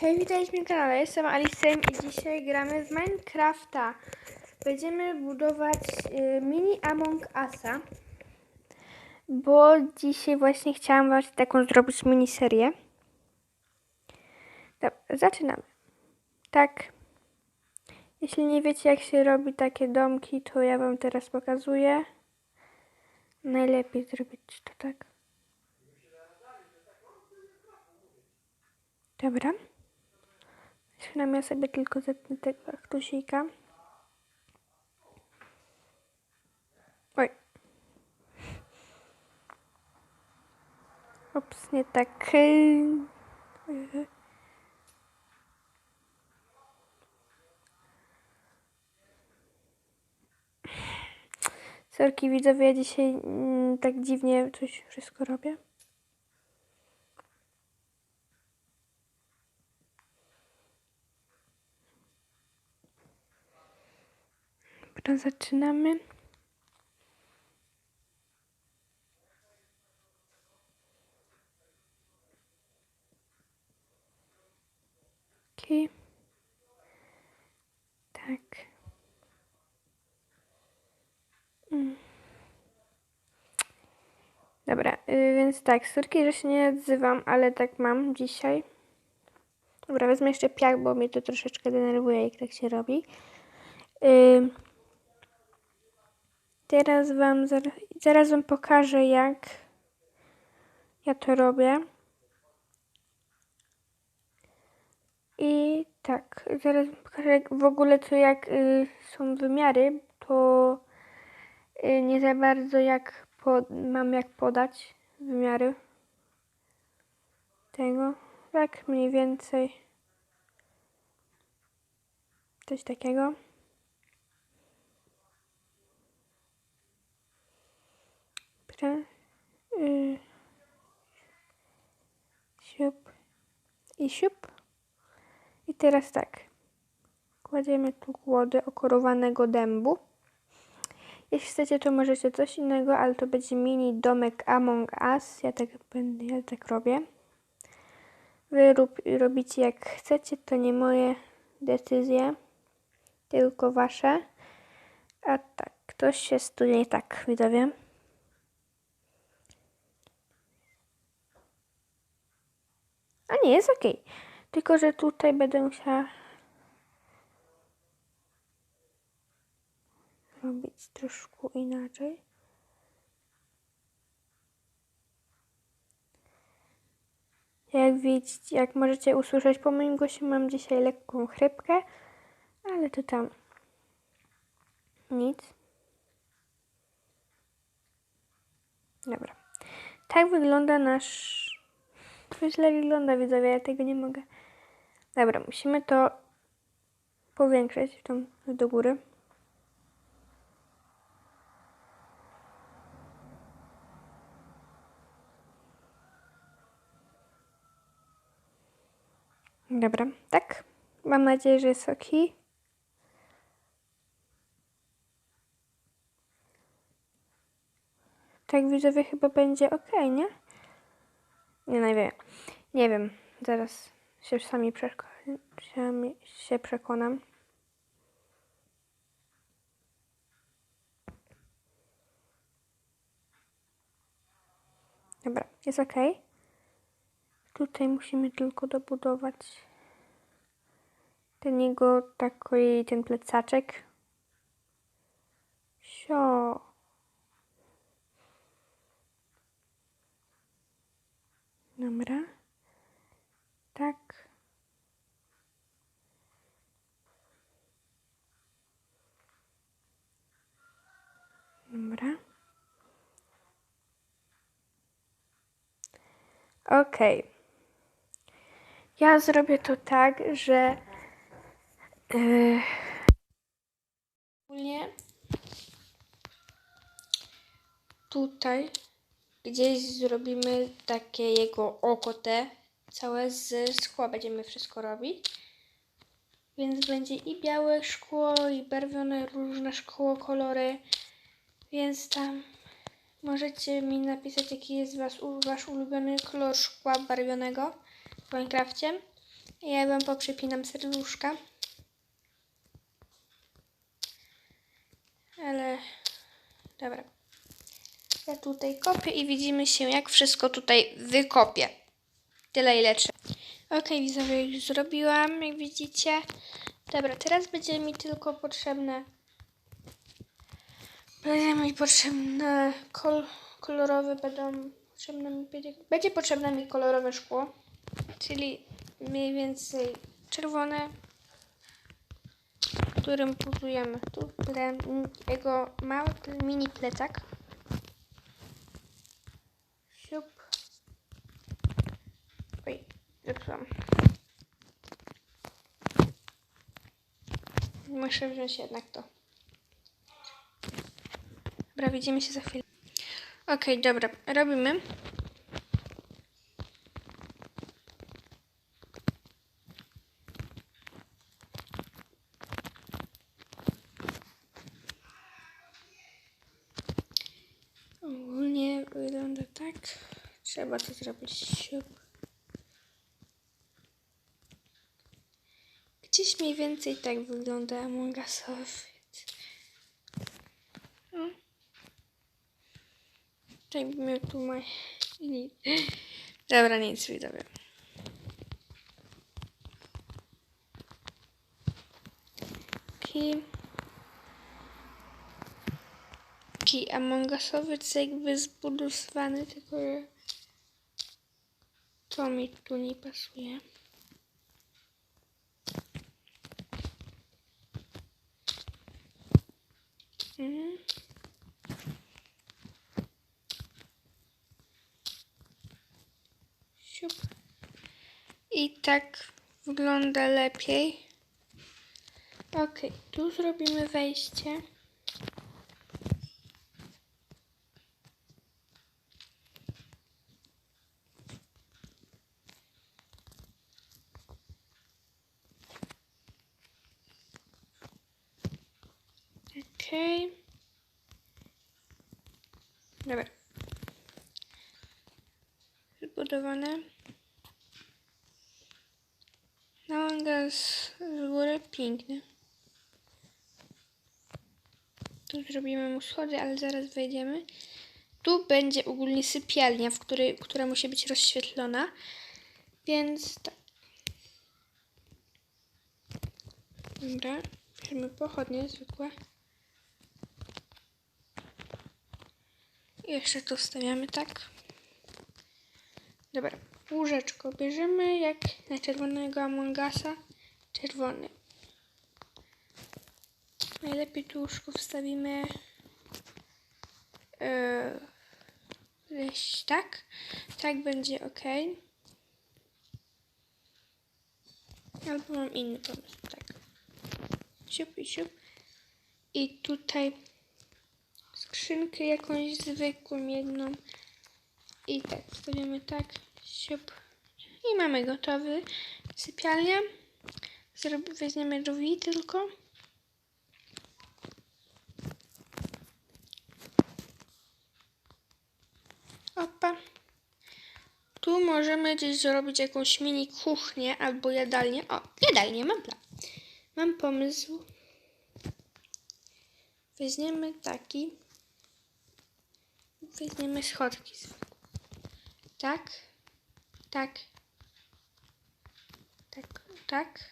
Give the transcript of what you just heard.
Hej, witajcie na kanale, jestem Alicem i dzisiaj gramy w Minecrafta. Będziemy budować y, mini Among Usa, bo dzisiaj właśnie chciałam właśnie taką zrobić miniserię. Dobra, zaczynamy. Tak, jeśli nie wiecie jak się robi takie domki, to ja wam teraz pokazuję. Najlepiej zrobić to tak. Dobra. Chwilę ja sobie tylko zetnę tego aktusika. Oj. Ups, nie tak. Sorki widzowie, ja dzisiaj mm, tak dziwnie coś wszystko robię. Dobra, zaczynamy. Okej. Tak. Mm. Dobra, y, więc tak, sorki, że się nie odzywam, ale tak mam dzisiaj. Dobra, wezmę jeszcze piach, bo mnie to troszeczkę denerwuje, jak tak się robi. Y, Teraz wam, zaraz, zaraz wam pokażę, jak ja to robię. I tak, zaraz pokażę w ogóle to jak y, są wymiary, to y, nie za bardzo jak po, mam jak podać wymiary tego. Tak mniej więcej coś takiego. Dobra. Y, siup i siup. I teraz tak. Kładziemy tu kłodę okorowanego dębu. Jeśli chcecie, to możecie coś innego, ale to będzie mini domek Among Us. Ja tak, będę, ja tak robię. Wy rób, robicie jak chcecie, to nie moje decyzje, tylko wasze. A tak, ktoś się stuje tak, widzowie. A nie, jest ok. Tylko, że tutaj będę musiała robić troszkę inaczej. Jak widzicie, jak możecie usłyszeć po moim głosie, mam dzisiaj lekką chrypkę, ale to tam nic. Dobra. Tak wygląda nasz to źle wygląda, widzowie, ja tego nie mogę. Dobra, musimy to powiększyć tą do góry. Dobra, tak. Mam nadzieję, że jest ok. Tak widzowie chyba będzie ok, nie? Nie, nie wiem. Nie wiem. Zaraz się sami się przekonam. Dobra, jest ok. Tutaj musimy tylko dobudować ten jego taki, ten plecaczek. Sio. Dobra. Tak. Dobra. Ok. Ja zrobię to tak, że yy, tutaj gdzieś zrobimy takie jego oko te, całe z szkła będziemy wszystko robić. Więc będzie i białe szkło, i barwione różne szkło, kolory. Więc tam możecie mi napisać, jaki jest was, wasz ulubiony kolor szkła barwionego w Minecrafcie. Ja wam poprzepinam serduszka. Ale dobra. Ja tutaj kopię i widzimy się, jak wszystko tutaj wykopię. Tyle ile trzeba. Ok, widzowie, już zrobiłam, jak widzicie. Dobra, teraz będzie mi tylko potrzebne. Będzie mi potrzebne kol, kolorowe będą potrzebne mi będzie, potrzebne mi kolorowe szkło, czyli mniej więcej czerwone, którym puzujemy tu jego mały mini plecak. Siup. Oj, zepsułam. Muszę wziąć jednak to. Dobra, widzimy się za chwilę. Okej, dobra, robimy. Ogólnie wygląda tak. Trzeba to zrobić siup. Gdzieś mniej więcej tak wygląda Among Usowy. No. Bym tu ma... Dobra, nic widzowie. Taki... Taki Among Usowy, co jakby zbudowany, tylko że to mi tu nie pasuje. Mhm. Siup. I tak wygląda lepiej. Ok, tu zrobimy wejście. Okej. Dobra. Zbudowane. Nałaga z, z góry piękny. Tu zrobimy mu schody, ale zaraz wejdziemy. Tu będzie ogólnie sypialnia, w której, która musi być rozświetlona. Więc tak. Dobra. Bierzemy pochodnie zwykłe. I jeszcze to wstawiamy tak. Dobra, łóżeczko bierzemy jak na czerwonego Amongasa. Czerwony. Najlepiej tu łóżko wstawimy yy, tak. Tak będzie ok. Albo mam inny pomysł, tak. Siup i siup. I tutaj skrzynkę jakąś zwykłą, jedną. I tak, wstawimy tak, siup. I mamy gotowy. Sypialnia. Zrob weźmiemy drzwi tylko. Opa. Tu możemy gdzieś zrobić jakąś mini kuchnię albo jadalnię. O, jadalnię, mam plan. Mam pomysł. Weźmiemy taki. Weźmiemy schodki. Tak. Tak. Tak. Tak.